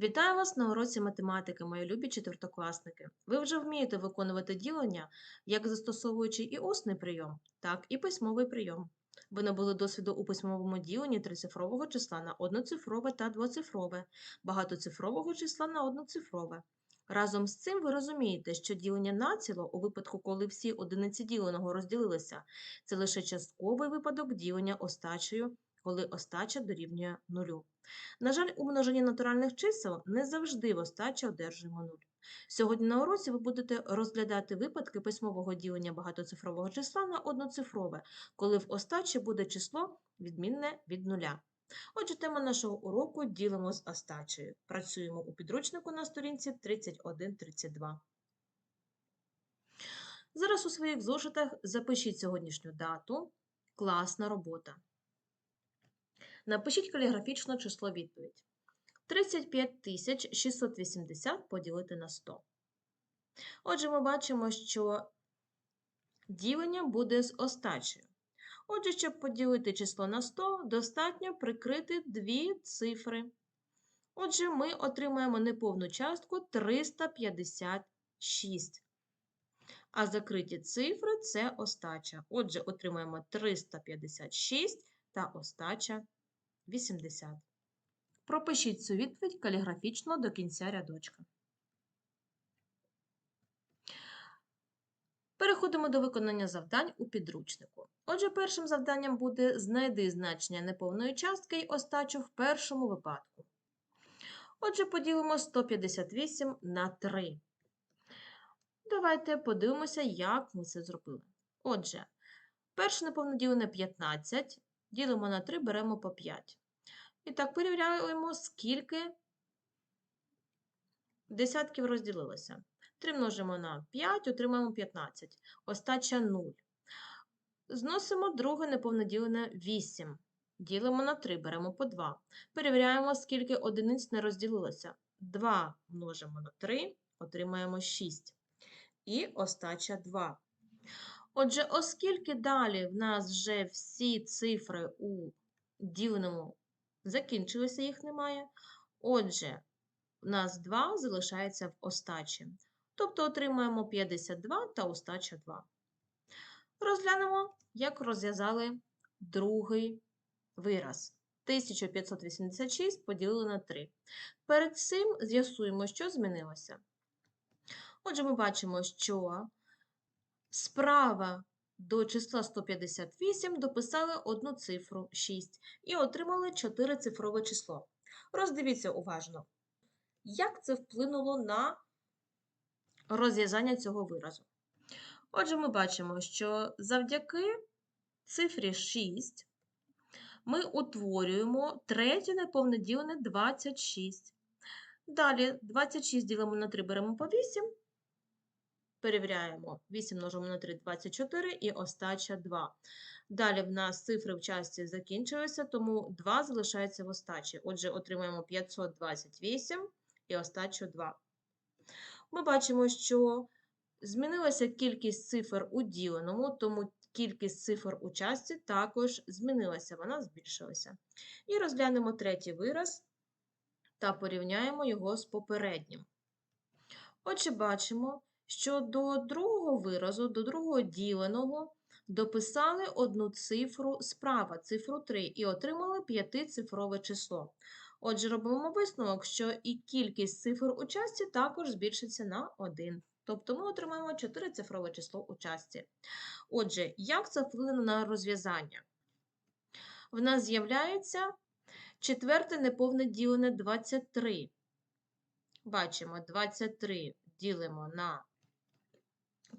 Вітаю вас на уроці математики, мої любі четвертокласники. Ви вже вмієте виконувати ділення, як застосовуючи і усний прийом, так і письмовий прийом. Ви набули досвіду у письмовому діленні трицифрового числа на одноцифрове та двоцифрове, багатоцифрового числа на одноцифрове. Разом з цим ви розумієте, що ділення націло у випадку, коли всі одиниці діленого розділилися, це лише частковий випадок ділення остачею, коли остача дорівнює нулю. На жаль, у множенні натуральних чисел не завжди в остачі одержуємо нуль. Сьогодні на уроці ви будете розглядати випадки письмового ділення багатоцифрового числа на одноцифрове, коли в остачі буде число відмінне від нуля. Отже, тема нашого уроку ділимо з остачею. Працюємо у підручнику на сторінці 31-32. Зараз у своїх зошитах запишіть сьогоднішню дату. Класна робота. Напишіть каліграфічно число відповідь. 35 680 поділити на 100. Отже, ми бачимо, що ділення буде з остачею. Отже, щоб поділити число на 100, достатньо прикрити дві цифри. Отже, ми отримаємо неповну частку 356. А закриті цифри це остача. Отже, отримаємо 356 та остача 80. Пропишіть цю відповідь каліграфічно до кінця рядочка. Переходимо до виконання завдань у підручнику. Отже, першим завданням буде знайди значення неповної частки й остачу в першому випадку. Отже, поділимо 158 на 3. Давайте подивимося, як ми це зробили. Отже, перше неповне ділене 15, ділимо на 3, беремо по 5. І так, перевіряємо, скільки десятків розділилося. 3 множимо на 5, отримаємо 15. Остача 0. Зносимо друге неповноділене 8. Ділимо на 3, беремо по 2. Перевіряємо, скільки одиниць не розділилося. 2 множимо на 3, отримаємо 6. І остача 2. Отже, оскільки далі в нас вже всі цифри у діленому закінчилися, їх немає. Отже, у нас 2 залишається в остачі. Тобто отримаємо 52 та остача 2. Розглянемо, як розв'язали другий вираз. 1586 поділили на 3. Перед цим з'ясуємо, що змінилося. Отже, ми бачимо, що справа до числа 158 дописали одну цифру 6 і отримали 4-цифрове число. Роздивіться уважно, як це вплинуло на розв'язання цього виразу. Отже, ми бачимо, що завдяки цифрі 6 ми утворюємо третє неповноділене 26. Далі 26 ділимо на 3, беремо по 8. Перевіряємо 8 множимо на 3 24 і остача 2. Далі в нас цифри в часті закінчилися, тому 2 залишається в остачі. Отже, отримаємо 528 і остачу 2. Ми бачимо, що змінилася кількість цифр у діленому, тому кількість цифр у часті також змінилася, вона збільшилася. І розглянемо третій вираз та порівняємо його з попереднім. Отже, бачимо що до другого виразу, до другого діленого дописали одну цифру справа, цифру 3, і отримали п'ятицифрове число. Отже, робимо висновок, що і кількість цифр у часті також збільшиться на 1. Тобто ми отримаємо 4-цифрове число у часті. Отже, як це вплине на розв'язання? В нас з'являється четверте неповне ділене 23. Бачимо, 23 ділимо на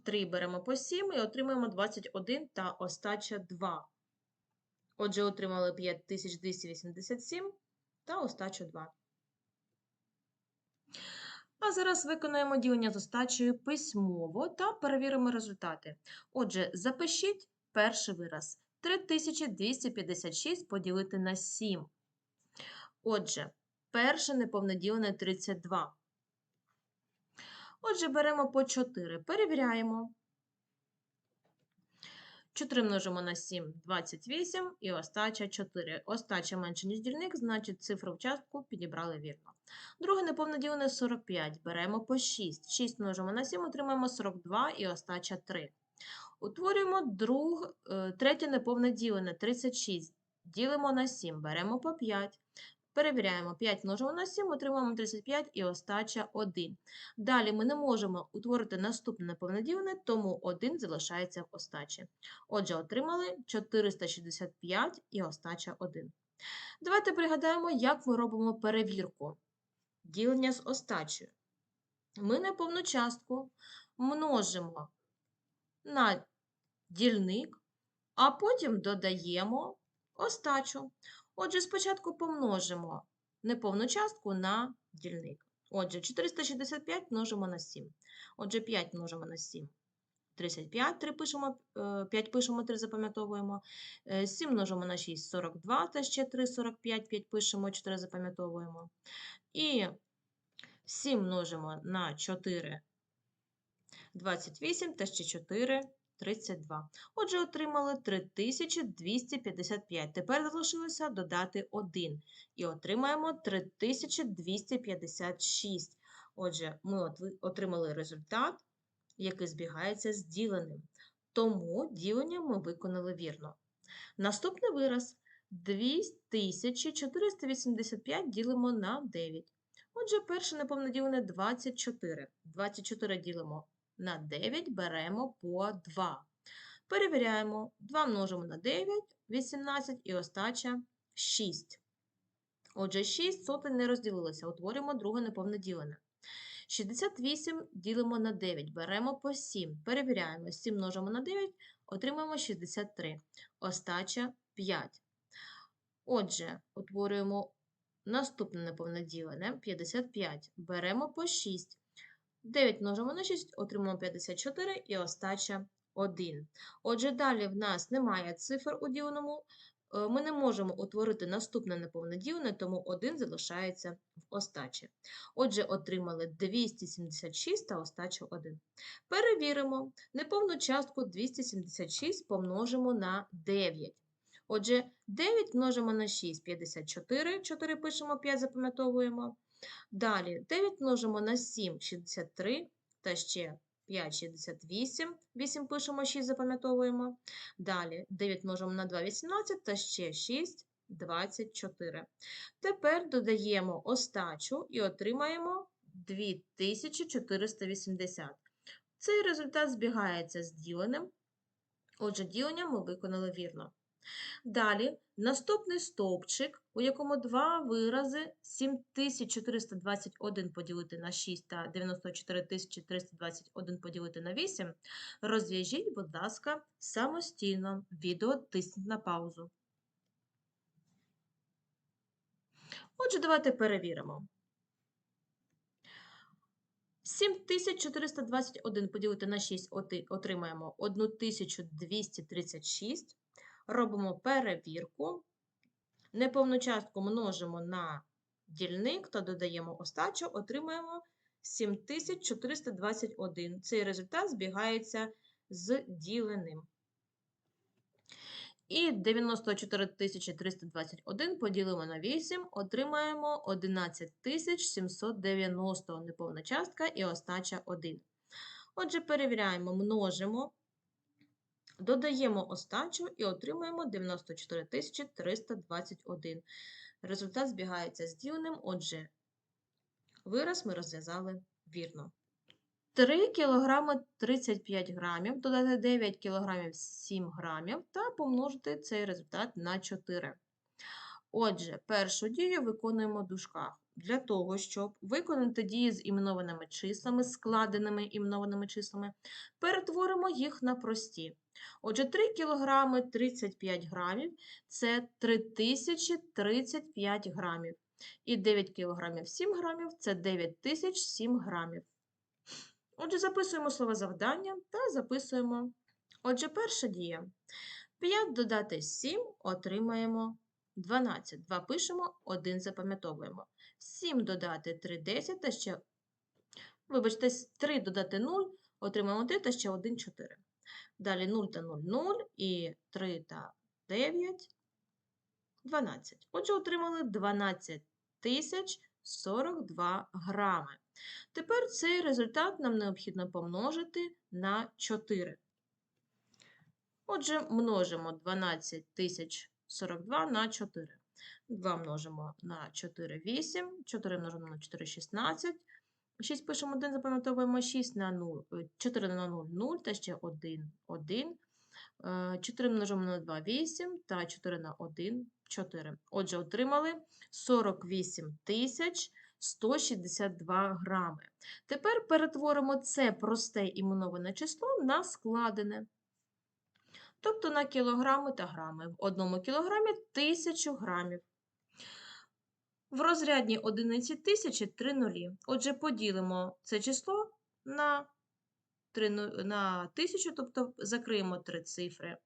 3 беремо по 7 і отримаємо 21 та остача 2. Отже, отримали 5287 та остачу 2. А зараз виконаємо ділення з остачею письмово та перевіримо результати. Отже, запишіть перший вираз. 3256 поділити на 7. Отже, перше неповноділене 32. Отже, беремо по 4, перевіряємо. 4 множимо на 7 – 28 і остача 4. Остача менше, ніж дільник, значить цифру в частку підібрали вірно. Друге неповне ділене 45. Беремо по 6. 6 множимо на 7, отримаємо 42 і остача 3. Утворюємо друг, е, третє неповне ділене 36. Ділимо на 7, беремо по 5. Перевіряємо 5 множимо на 7, отримаємо 35 і остача 1. Далі ми не можемо утворити наступне неповноділене, тому 1 залишається в остачі. Отже, отримали 465 і остача 1. Давайте пригадаємо, як ми робимо перевірку ділення з остачею. Ми неповну частку множимо на дільник, а потім додаємо остачу. Отже, спочатку помножимо неповну частку на дільник. Отже, 465 множимо на 7. Отже, 5 множимо на 7. 35, 3 пишемо, 5 пишемо, 3 запам'ятовуємо. 7 множимо на 6 – 42, та ще 3 – 45, 5 пишемо, 4 запам'ятовуємо. І 7 множимо на 4 – 28, та ще 4 – 32. Отже, отримали 3255. Тепер залишилося додати 1. І отримаємо 3256. Отже, ми отримали результат, який збігається з діленим. Тому ділення ми виконали вірно. Наступний вираз 2485 ділимо на 9. Отже, перше неповне ділене 24. 24 ділимо на 9, беремо по 2. Перевіряємо. 2 множимо на 9, 18 і остача 6. Отже, 6 сотень не розділилося. Утворюємо друге неповне ділене. 68 ділимо на 9, беремо по 7. Перевіряємо. 7 множимо на 9, отримаємо 63. Остача 5. Отже, утворюємо наступне неповне ділене 55. Беремо по 6. 9 множимо на 6, отримаємо 54 і остача 1. Отже, далі в нас немає цифр у діленому. Е, Ми не можемо утворити наступне неповноділене, тому 1 залишається в остачі. Отже, отримали 276 та остача 1. Перевіримо. Неповну частку 276 помножимо на 9. Отже, 9 множимо на 6 – 54, 4 пишемо, 5 запам'ятовуємо. Далі 9 множимо на 7 – 63, та ще 5 – 68, 8 пишемо, 6 запам'ятовуємо. Далі 9 множимо на 2 – 18, та ще 6 – 24. Тепер додаємо остачу і отримаємо 2480. Цей результат збігається з діленим. Отже, ділення ми виконали вірно. Далі наступний стовпчик, у якому два вирази 7421 поділити на 6 та 94321 поділити на 8, розв'яжіть, будь ласка, самостійно. Відео тисніть на паузу. Отже, давайте перевіримо. 7421 поділити на 6 отримаємо 1236. Робимо перевірку. Неповну частку множимо на дільник та додаємо остачу, отримаємо 7421. Цей результат збігається з діленим. І 94321 поділимо на 8, отримаємо 11790 неповна частка і остача 1. Отже, перевіряємо, множимо. Додаємо остачу і отримуємо 94 321. Результат збігається з діленим, отже, вираз ми розв'язали вірно. 3 кг 35 грамів, додати 9 кг 7 грамів та помножити цей результат на 4. Отже, першу дію виконуємо в дужках. Для того, щоб виконати дії з іменованими числами, складеними іменованими числами, перетворимо їх на прості. Отже, 3 кг 35 грамів – це 3035 грамів. І 9 кг 7 грамів – це 9007 грамів. Отже, записуємо слово завдання та записуємо. Отже, перша дія. 5 додати 7 отримаємо 12. 2 пишемо, 1 запам'ятовуємо. 7 додати 3 – 10 та ще, вибачте, 3 додати 0, отримаємо 3 та ще 1 – 4. Далі 0 та 0 – 0 і 3 та 9 – 12. Отже, отримали 12 тисяч 42 грами. Тепер цей результат нам необхідно помножити на 4. Отже, множимо 12 тисяч 42 на 4. 2 множимо на 4 – 8, 4 множимо на 4 – 16, 6 пишемо 1, запам'ятовуємо 6 на 0, 4 на 0 – 0, та ще 1 – 1. 4 множимо на 2 – 8, та 4 на 1 – 4. Отже, отримали 48 тисяч 162 грами. Тепер перетворимо це просте іменоване число на складене. Тобто на кілограми та грами. В одному кілограмі 1000 грамів. В розрядній одиниці тисячі 3 нулі. Отже, поділимо це число на, 3, на 1000, тобто закриємо три цифри.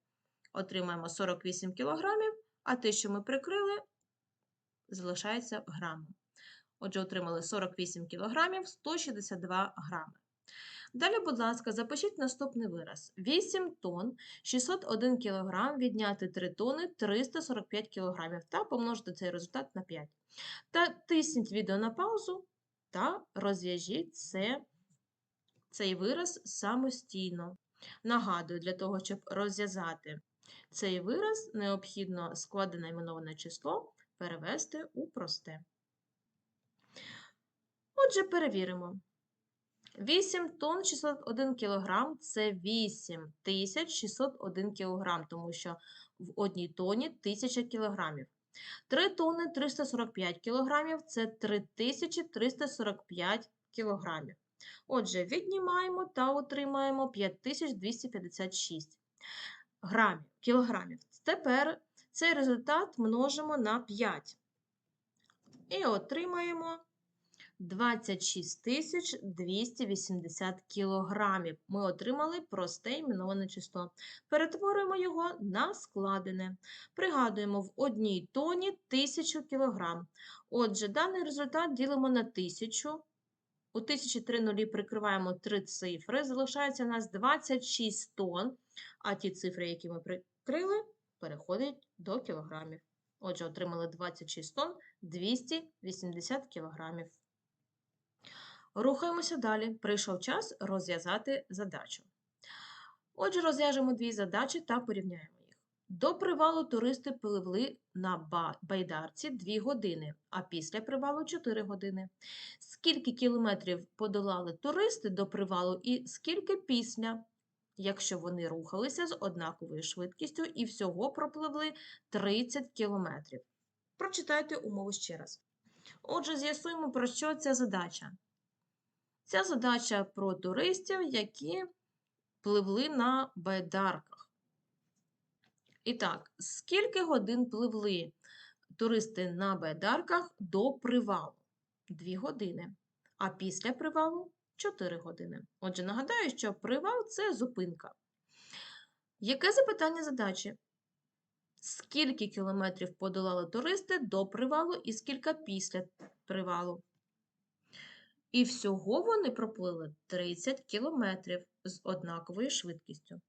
Отримаємо 48 кілограмів, а те, що ми прикрили, залишається грамом. Отже, отримали 48 кілограмів 162 грами. Далі, будь ласка, запишіть наступний вираз. 8 тонн 601 кг відняти 3 тонни 345 кг та помножити цей результат на 5. Та тисніть відео на паузу та розв'яжіть це, цей вираз самостійно. Нагадую, для того, щоб розв'язати цей вираз, необхідно складене іменоване число перевести у просте. Отже, перевіримо. 8 тонн 601 кг – це 8601 кг, тому що в одній тоні 1000 кг. 3 тонни 345 кг – це 3345 кг. Отже, віднімаємо та отримаємо 5256 грамів, кілограмів. Тепер цей результат множимо на 5 і отримаємо 26 280 кілограмів. Ми отримали просте іменоване число. Перетворюємо його на складене. Пригадуємо, в одній тоні 1000 кілограм. Отже, даний результат ділимо на 1000. У 1003 нулі прикриваємо три цифри. Залишається у нас 26 тонн, а ті цифри, які ми прикрили, переходять до кілограмів. Отже, отримали 26 тонн 280 кілограмів. Рухаємося далі. Прийшов час розв'язати задачу. Отже, розв'яжемо дві задачі та порівняємо їх. До привалу туристи пливли на байдарці 2 години, а після привалу 4 години. Скільки кілометрів подолали туристи до привалу і скільки після, якщо вони рухалися з однаковою швидкістю і всього пропливли 30 кілометрів. Прочитайте умову ще раз. Отже, з'ясуємо, про що ця задача. Ця задача про туристів, які пливли на байдарках. І так, скільки годин пливли туристи на байдарках до привалу? Дві години. А після привалу 4 години. Отже, нагадаю, що привал це зупинка. Яке запитання задачі? Скільки кілометрів подолали туристи до привалу і скільки після привалу? І всього вони проплили 30 кілометрів з однаковою швидкістю.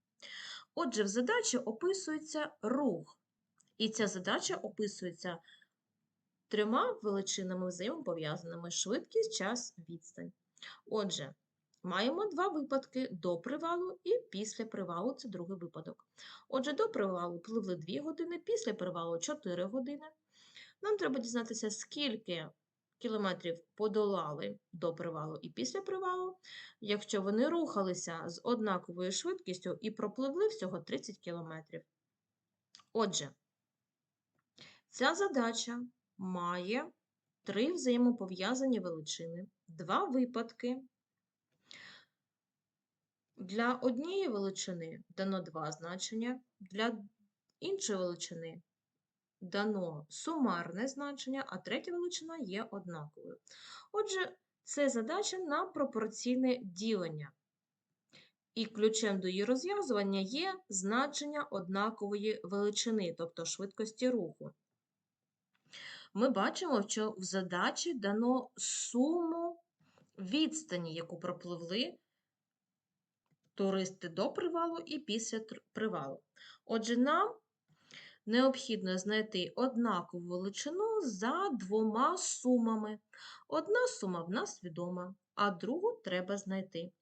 Отже, в задачі описується рух. І ця задача описується трьома величинами взаємопов'язаними швидкість, час, відстань. Отже, маємо два випадки до привалу і після привалу це другий випадок. Отже, до привалу пливли 2 години, після привалу 4 години. Нам треба дізнатися, скільки кілометрів подолали до привалу і після привалу, якщо вони рухалися з однаковою швидкістю і пропливли всього 30 кілометрів. Отже, ця задача має три взаємопов'язані величини, два випадки. Для однієї величини дано два значення, для іншої величини дано сумарне значення, а третя величина є однаковою. Отже, це задача на пропорційне ділення. І ключем до її розв'язування є значення однакової величини, тобто швидкості руху. Ми бачимо, що в задачі дано суму відстані, яку пропливли туристи до привалу і після привалу. Отже, нам необхідно знайти однакову величину за двома сумами. Одна сума в нас відома, а другу треба знайти.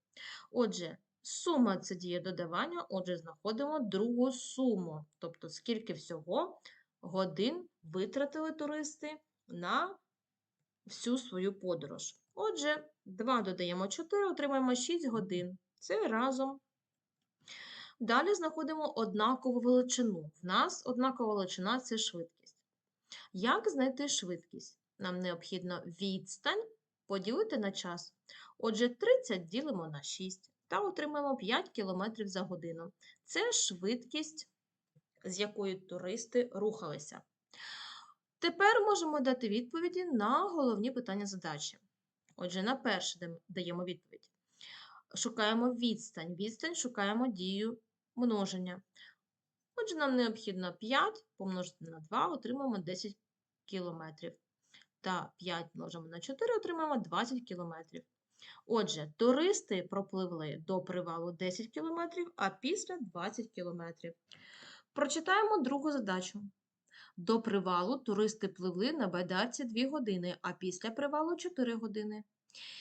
Отже, сума це діє додавання, отже, знаходимо другу суму. Тобто, скільки всього годин витратили туристи на всю свою подорож. Отже, 2 додаємо 4, отримаємо 6 годин. Це разом. Далі знаходимо однакову величину. В нас однакова величина це швидкість. Як знайти швидкість? Нам необхідно відстань поділити на час. Отже, 30 ділимо на 6 та отримаємо 5 км за годину. Це швидкість, з якою туристи рухалися. Тепер можемо дати відповіді на головні питання задачі. Отже, на перше даємо відповідь. Шукаємо відстань. Відстань шукаємо дію множення. Отже, нам необхідно 5 помножити на 2, отримаємо 10 кілометрів. Та 5 множимо на 4, отримаємо 20 кілометрів. Отже, туристи пропливли до привалу 10 кілометрів, а після 20 кілометрів. Прочитаємо другу задачу. До привалу туристи пливли на байдарці 2 години, а після привалу 4 години.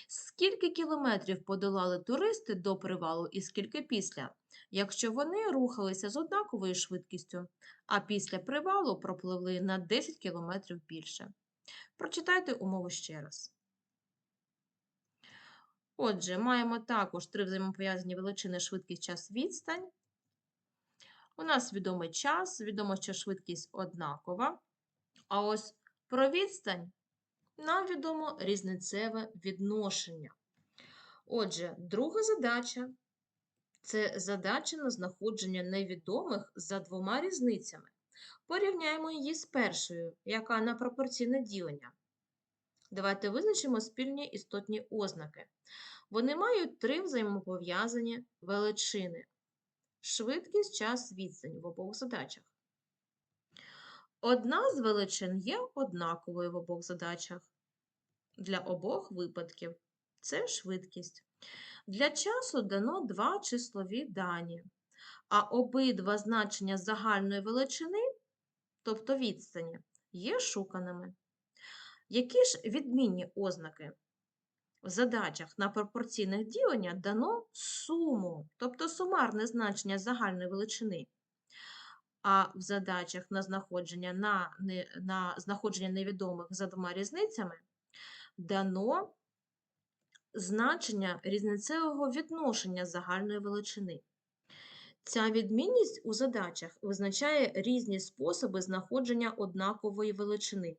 Скільки кілометрів подолали туристи до привалу і скільки після, якщо вони рухалися з однаковою швидкістю, а після привалу пропливли на 10 кілометрів більше? Прочитайте умову ще раз. Отже, маємо також три взаємопов'язані величини швидкість, час, відстань. У нас відомий час, відомо, що швидкість однакова. А ось про відстань нам відомо різницеве відношення. Отже, друга задача це задача на знаходження невідомих за двома різницями. Порівняємо її з першою, яка на пропорційне ділення. Давайте визначимо спільні істотні ознаки. Вони мають три взаємопов'язані величини: швидкість, час, відстань в обох задачах. Одна з величин є однаковою в обох задачах. Для обох випадків це швидкість. Для часу дано два числові дані, а обидва значення загальної величини, тобто відстані, є шуканими. Які ж відмінні ознаки? В задачах на пропорційних ділення дано суму, тобто сумарне значення загальної величини. А в задачах на знаходження, на, на знаходження невідомих за двома різницями дано значення різницевого відношення загальної величини. Ця відмінність у задачах визначає різні способи знаходження однакової величини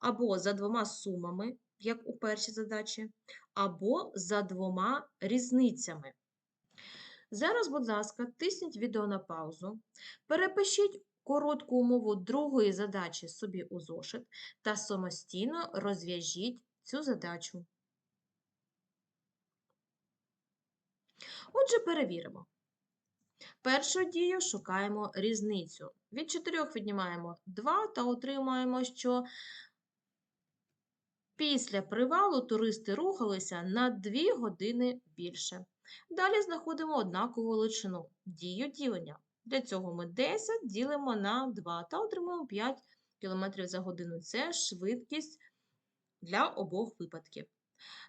або за двома сумами, як у першій задачі, або за двома різницями. Зараз, будь ласка, тисніть відео на паузу, перепишіть коротку умову другої задачі собі у зошит та самостійно розв'яжіть цю задачу. Отже, перевіримо. Першу дію шукаємо різницю. Від 4 віднімаємо 2 та отримаємо, що після привалу туристи рухалися на 2 години більше. Далі знаходимо однакову величину дію ділення. Для цього ми 10 ділимо на 2 та отримуємо 5 км за годину. Це швидкість для обох випадків.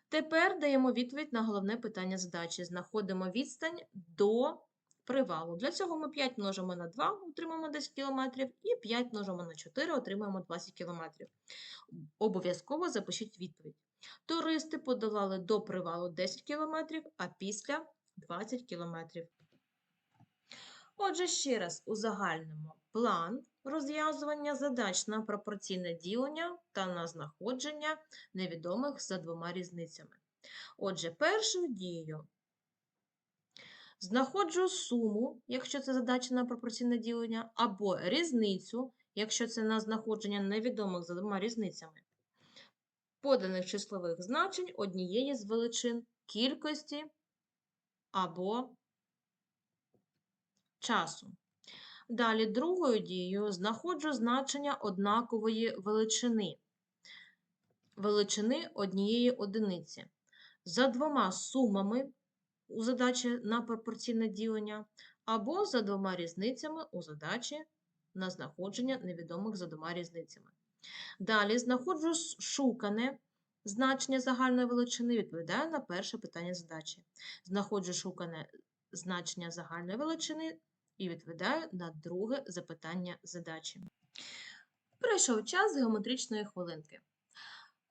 Тепер даємо відповідь на головне питання задачі. Знаходимо відстань до привалу. Для цього ми 5 множимо на 2, отримаємо 10 км, і 5 множимо на 4, отримаємо 20 км. Обов'язково запишіть відповідь. Туристи подолали до привалу 10 км, а після 20 км. Отже, ще раз узагальнимо план розв'язування задач на пропорційне ділення та на знаходження невідомих за двома різницями. Отже, першою дією знаходжу суму, якщо це задача на пропорційне ділення, або різницю, якщо це на знаходження невідомих за двома різницями. Поданих числових значень однієї з величин кількості або часу. Далі другою дією знаходжу значення однакової величини, величини однієї одиниці. За двома сумами у задачі на пропорційне ділення, або за двома різницями у задачі на знаходження невідомих за двома різницями. Далі знаходжу шукане значення загальної величини, відповідаю на перше питання задачі. Знаходжу шукане значення загальної величини і відповідаю на друге запитання задачі. Прийшов час геометричної хвилинки.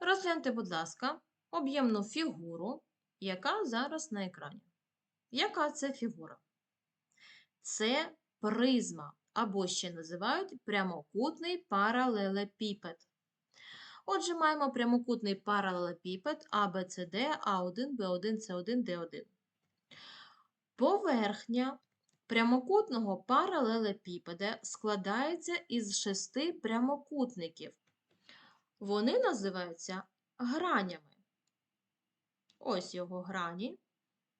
Розгляньте, будь ласка, об'ємну фігуру, яка зараз на екрані. Яка це фігура? Це призма, або ще називають прямокутний паралелепіпед. Отже, маємо прямокутний паралелепіпед ABCD, A1, B1, C1, D1. Поверхня прямокутного паралелепіпеда складається із шести прямокутників. Вони називаються гранями. Ось його грані.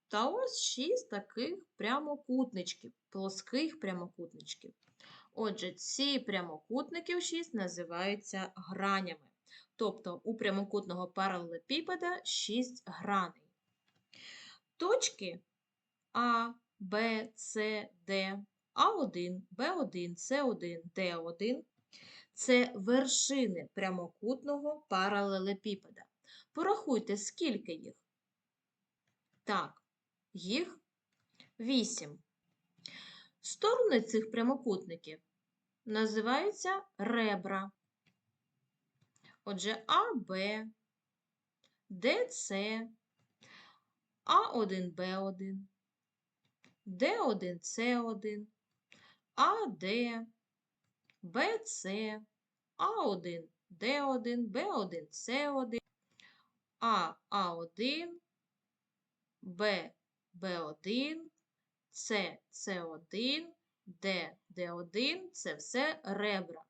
Та ось шість таких прямокутничків, плоских прямокутничків. Отже, ці прямокутників 6 називаються гранями. Тобто у прямокутного паралелепіпеда 6 граней. Точки А, Б, С, Д, А1, Б1, С1, Д1 це вершини прямокутного паралелепіпеда. Порахуйте, скільки їх. Так, їх 8. Сторони цих прямокутників називаються ребра. Отже, АБ, ДЦ, А1Б1, Д1С1, АД, БЦ, А1, Д1, Б1, С1, А, А1, Б, Б1, С, С1, Д, Д1 – це все ребра.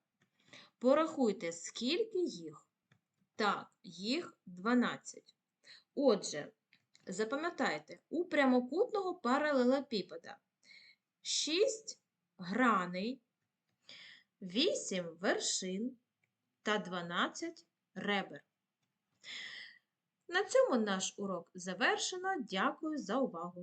Порахуйте, скільки їх? Так, їх 12. Отже, запам'ятайте, у прямокутного паралелепіпеда 6 граней, 8 вершин та 12 ребер. На цьому наш урок завершено. Дякую за увагу!